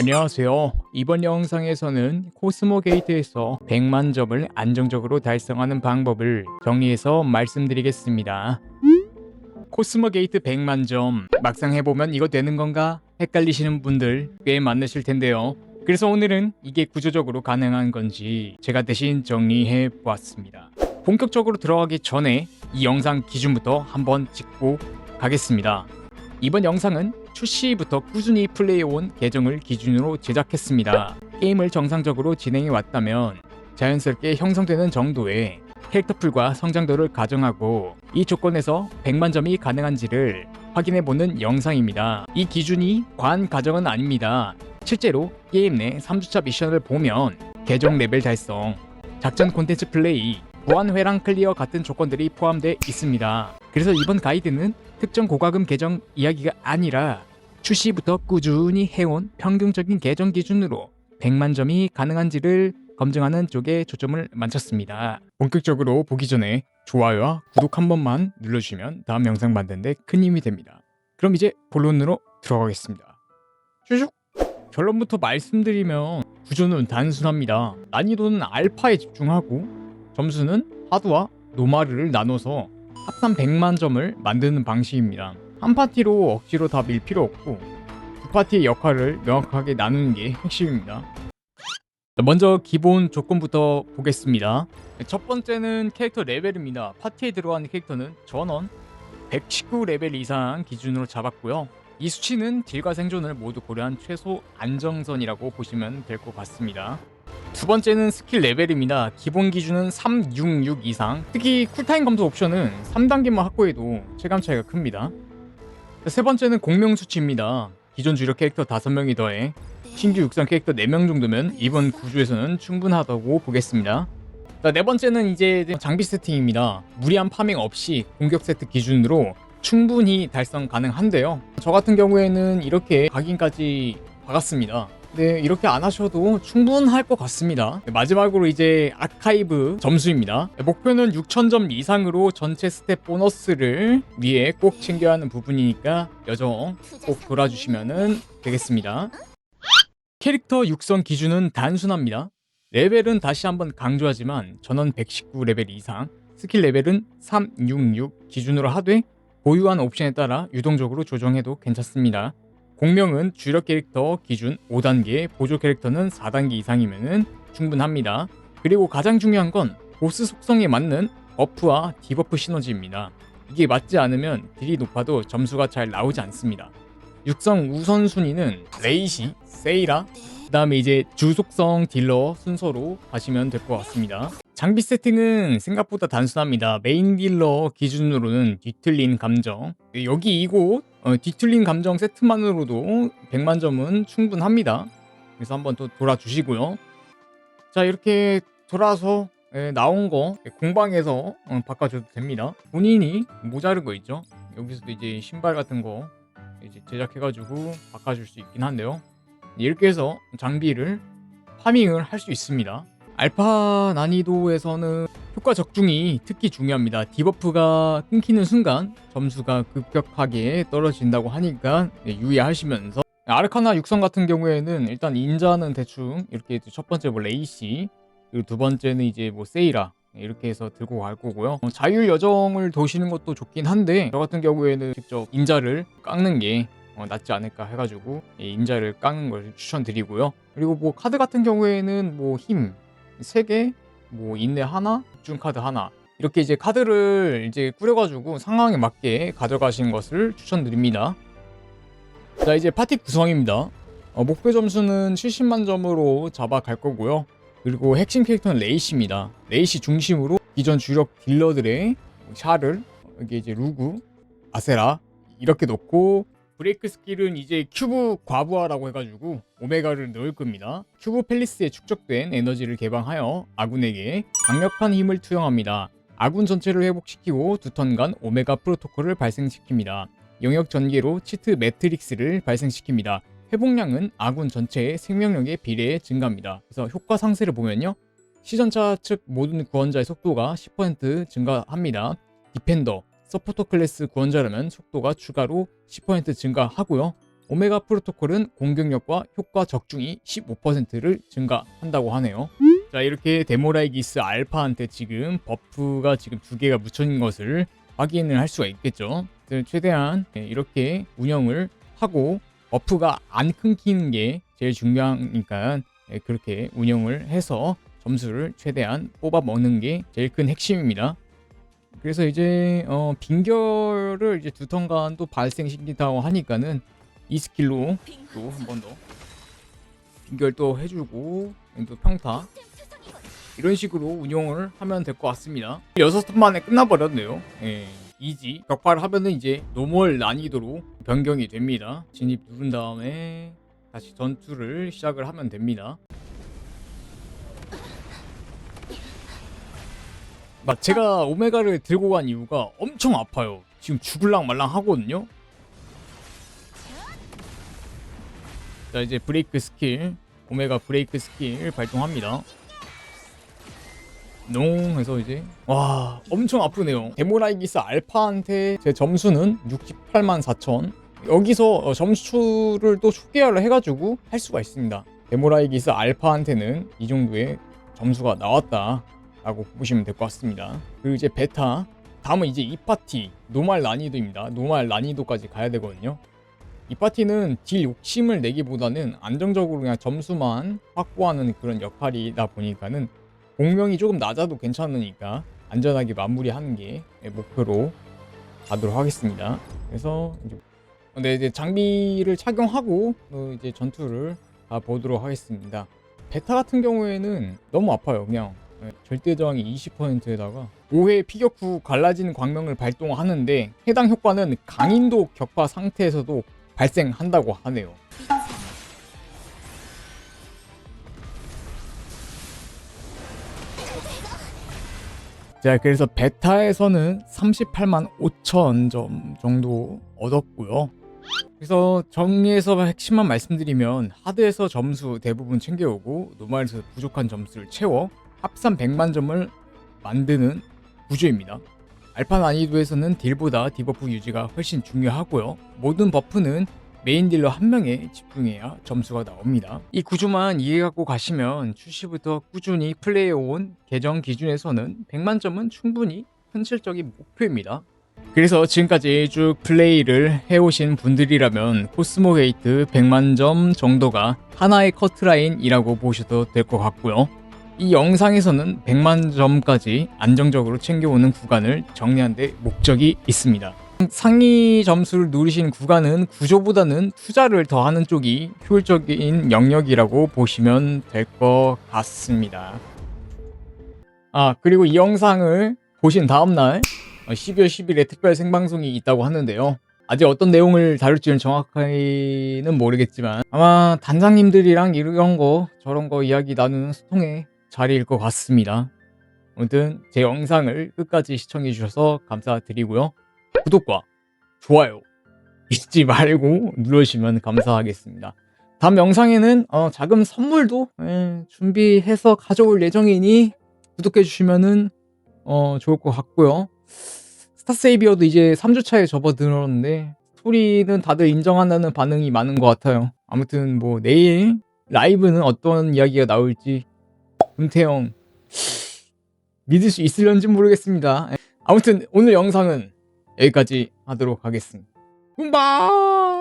안녕하세요. 이번 영상에서는 코스모 게이트에서 100만 점을 안정적으로 달성하는 방법을 정리해서 말씀드리겠습니다. 코스모 게이트 100만 점 막상 해보면 이거 되는 건가 헷갈리시는 분들 꽤 많으실 텐데요. 그래서 오늘은 이게 구조적으로 가능한 건지 제가 대신 정리해 보았습니다. 본격적으로 들어가기 전에 이 영상 기준부터 한번 짚고 가겠습니다. 이번 영상은 출시부터 꾸준히 플레이해온 계정을 기준으로 제작했습니다. 게임을 정상적으로 진행해 왔다면 자연스럽게 형성되는 정도의 캐릭터풀과 성장도를 가정하고 이 조건에서 100만 점이 가능한지를 확인해보는 영상입니다. 이 기준이 관 가정은 아닙니다. 실제로 게임 내 3주차 미션을 보면 계정 레벨 달성, 작전 콘텐츠 플레이, 보안 회랑 클리어 같은 조건들이 포함되어 있습니다. 그래서 이번 가이드는 특정 고가금 계정 이야기가 아니라 출시부터 꾸준히 해온 평균적인 계정 기준으로 100만 점이 가능한지를 검증하는 쪽에 초점을 맞췄습니다. 본격적으로 보기 전에 좋아요와 구독 한 번만 눌러주시면 다음 영상 만드는데 큰 힘이 됩니다. 그럼 이제 본론으로 들어가겠습니다. 슈슉! 결론부터 말씀드리면 구조는 단순합니다. 난이도는 알파에 집중하고 점수는 하드와 노마르를 나눠서 합산 100만 점을 만드는 방식입니다. 한 파티로 억지로 다 밀 필요 없고 두 파티의 역할을 명확하게 나누는 게 핵심입니다. 자, 먼저 기본 조건부터 보겠습니다. 첫 번째는 캐릭터 레벨입니다. 파티에 들어가는 캐릭터는 전원 119 레벨 이상 기준으로 잡았고요. 이 수치는 딜과 생존을 모두 고려한 최소 안정선이라고 보시면 될 것 같습니다. 두 번째는 스킬 레벨입니다. 기본 기준은 366 이상. 특히 쿨타임 감소 옵션은 3단계만 확보해도 체감 차이가 큽니다. 세 번째는 공명 수치입니다. 기존 주력 캐릭터 5명이 더해 신규 육성 캐릭터 4명 정도면 이번 구조에서는 충분하다고 보겠습니다. 자, 네 번째는 이제 장비 세팅입니다. 무리한 파밍 없이 공격 세트 기준으로 충분히 달성 가능한데요. 저 같은 경우에는 이렇게 각인까지 박았습니다. 네, 이렇게 안 하셔도 충분할 것 같습니다. 네, 마지막으로 이제 아카이브 점수입니다. 네, 목표는 6,000점 이상으로 전체 스텝 보너스를 위해 꼭 챙겨야 하는 부분이니까 여정 꼭 돌아주시면 되겠습니다. 캐릭터 육성 기준은 단순합니다. 레벨은 다시 한번 강조하지만 전원 119 레벨 이상, 스킬 레벨은 366 기준으로 하되 보유한 옵션에 따라 유동적으로 조정해도 괜찮습니다. 공명은 주력 캐릭터 기준 5단계, 보조 캐릭터는 4단계 이상이면 충분합니다. 그리고 가장 중요한 건 보스 속성에 맞는 버프와 디버프 시너지입니다. 이게 맞지 않으면 딜이 높아도 점수가 잘 나오지 않습니다. 육성 우선순위는 레이시, 세이라, 그 다음에 이제 주속성 딜러 순서로 가시면 될 것 같습니다. 장비 세팅은 생각보다 단순합니다. 메인 딜러 기준으로는 뒤틀린 감정 여기 이곳 어, 뒤틀린 감정 세트만으로도 100만 점은 충분합니다. 그래서 한번 또 돌아주시고요. 자 이렇게 돌아서 예, 나온 거 공방에서 어, 바꿔줘도 됩니다. 본인이 모자른 거 있죠? 여기서도 이제 신발 같은 거 이제 제작해가지고 바꿔줄 수 있긴 한데요. 이렇게 해서 장비를 파밍을 할 수 있습니다. 알파 난이도에서는 효과 적중이 특히 중요합니다. 디버프가 끊기는 순간 점수가 급격하게 떨어진다고 하니까 네, 유의하시면서 아르카나 육성 같은 경우에는 일단 인자는 대충 이렇게 첫 번째 뭐 레이시 그리고 두 번째는 이제 뭐 세이라 이렇게 해서 들고 갈 거고요. 어, 자율 여정을 도시는 것도 좋긴 한데 저 같은 경우에는 직접 인자를 깎는 게 어, 낫지 않을까 해가지고 이 인자를 깎는 걸 추천드리고요. 그리고 뭐 카드 같은 경우에는 뭐 힘 3개, 뭐 인내 하나, 집중 카드 하나 이렇게 이제 카드를 이제 꾸려가지고 상황에 맞게 가져가시는 것을 추천드립니다. 자 이제 파티 구성입니다. 어, 목표 점수는 70만 점으로 잡아갈 거고요. 그리고 핵심 캐릭터는 레이시입니다. 레이시 중심으로 기존 주력 딜러들의 샤를 여기 이제 루구, 아세라 이렇게 놓고 브레이크 스킬은 이제 큐브 과부하라고 해가지고 오메가를 넣을 겁니다. 큐브 팰리스에 축적된 에너지를 개방하여 아군에게 강력한 힘을 투영합니다. 아군 전체를 회복시키고 두 턴간 오메가 프로토콜을 발생시킵니다. 영역 전개로 치트 매트릭스를 발생시킵니다. 회복량은 아군 전체의 생명력에 비례해 증가합니다. 그래서 효과 상세를 보면요. 시전차 측 모든 구원자의 속도가 10% 증가합니다. 디펜더, 서포터 클래스 구원자라면 속도가 추가로 10% 증가하고요. 오메가 프로토콜은 공격력과 효과 적중이 15%를 증가한다고 하네요. 자 이렇게 데모라이기스 알파한테 지금 버프가 지금 두 개가 묻혀진 것을 확인을 할 수가 있겠죠. 그래서 최대한 네, 이렇게 운영을 하고 버프가 안 끊기는 게 제일 중요하니까 네, 그렇게 운영을 해서 점수를 최대한 뽑아 먹는 게 제일 큰 핵심입니다. 그래서 이제 어, 빈결을 이제 두 턴간 또 발생시킨다고 하니까는 이 스킬로 또 한 번더 빈결 또 해주고 또 평타 이런 식으로 운영을 하면 될 것 같습니다. 6턴 만에 끝나버렸네요. 예. 이지 격파를 하면은 이제 노멀 난이도로 변경이 됩니다. 진입 누른 다음에 다시 전투를 시작을 하면 됩니다. 막 제가 오메가를 들고 간 이유가 엄청 아파요. 지금 죽을랑 말랑 하거든요. 자 이제 브레이크 스킬 오메가 브레이크 스킬 발동합니다. 농 해서 이제 와 엄청 아프네요. 데모라이기스 알파한테 제 점수는 68만 4천. 여기서 어, 점수를 또 초기화를 해가지고 할 수가 있습니다. 데모라이기스 알파한테는 이 정도의 점수가 나왔다. 라고 보시면 될 것 같습니다. 그리고 이제 베타 다음은 이제 이 파티 노말 난이도입니다. 노말 난이도까지 가야 되거든요. 이 파티는 딜 욕심을 내기보다는 안정적으로 그냥 점수만 확보하는 그런 역할이다 보니까는 공명이 조금 낮아도 괜찮으니까 안전하게 마무리하는 게 목표로 가도록 하겠습니다. 그래서 이제, 네, 이제 장비를 착용하고 어, 이제 전투를 가 보도록 하겠습니다. 베타 같은 경우에는 너무 아파요. 그냥 네, 절대 저항이 20%에다가 5회 피격 후 갈라진 광명을 발동하는데 해당 효과는 강인도 격파 상태에서도 발생한다고 하네요. 자, 그래서 베타에서는 38만 5천 점 정도 얻었고요. 그래서 정리해서 핵심만 말씀드리면 하드에서 점수 대부분 챙겨오고 노말에서 부족한 점수를 채워 합산 100만 점을 만드는 구조입니다. 알파 난이도에서는 딜보다 디버프 유지가 훨씬 중요하고요. 모든 버프는 메인 딜러 한 명에 집중해야 점수가 나옵니다. 이 구조만 이해하고 가시면 출시부터 꾸준히 플레이해온 계정 기준에서는 100만 점은 충분히 현실적인 목표입니다. 그래서 지금까지 쭉 플레이를 해오신 분들이라면 코스모 게이트 100만 점 정도가 하나의 커트라인이라고 보셔도 될 것 같고요. 이 영상에서는 100만 점까지 안정적으로 챙겨오는 구간을 정리한 데 목적이 있습니다. 상위 점수를 누리신 구간은 구조보다는 투자를 더하는 쪽이 효율적인 영역이라고 보시면 될 것 같습니다. 아, 그리고 이 영상을 보신 다음날 12월 10일에 특별 생방송이 있다고 하는데요. 아직 어떤 내용을 다룰지는 정확히는 모르겠지만 아마 단장님들이랑 이런 거 저런 거 이야기 나누는 소통의 자리일 것 같습니다. 아무튼 제 영상을 끝까지 시청해 주셔서 감사드리고요. 구독과 좋아요 잊지 말고 눌러주시면 감사하겠습니다. 다음 영상에는 어, 작은 선물도 예, 준비해서 가져올 예정이니 구독해 주시면은 어, 좋을 것 같고요. 스타세이비어도 이제 3주차에 접어들었는데 스토리는 다들 인정한다는 반응이 많은 것 같아요. 아무튼 뭐 내일 라이브는 어떤 이야기가 나올지 금태형 믿을 수 있을런지 모르겠습니다. 아무튼 오늘 영상은 여기까지 하도록 하겠습니다. 군바